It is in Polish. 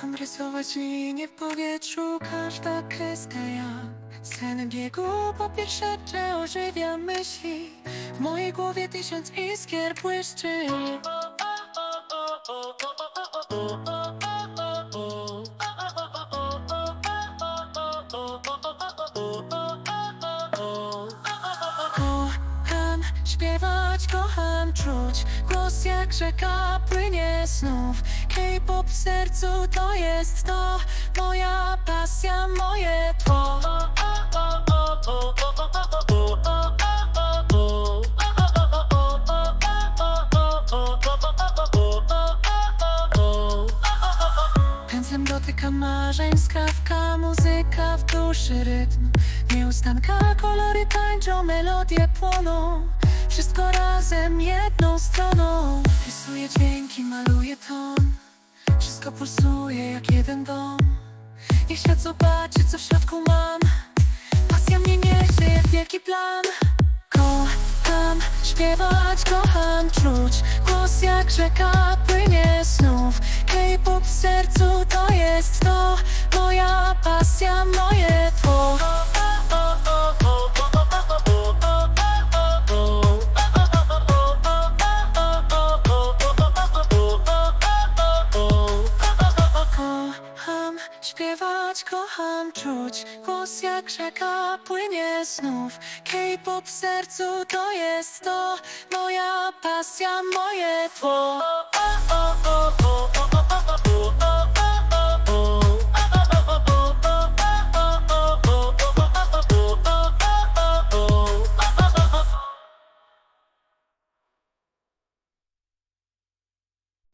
Kocham rysować linie w powietrzu, każda kreska jak Sceny biegu. Po pierwsze ożywia myśli W mojej głowie tysiąc iskier błyszczy. Kocham śpiewać, kocham czuć Głos jak rzeka płynie znów. K-pop w sercu to jest to Moja pasja, moje tło. Pędzlem dotykam marzeń, skrawka, muzyka w duszy rytm. Nieustanka, kolory tańczą, melodie płoną. Wszystko razem jedną stroną. Rysuję dźwięki, maluję ton Wszystko pulsuje jak jeden dom. Niech świat zobaczy co w środku mam. Pasja mnie niesie jak wielki plan. Kocham śpiewać, kocham czuć Głos jak rzeka śpiewać, kocham czuć. Głos jak rzeka płynie znów. K-pop w sercu to jest to. Moja pasja, moje tło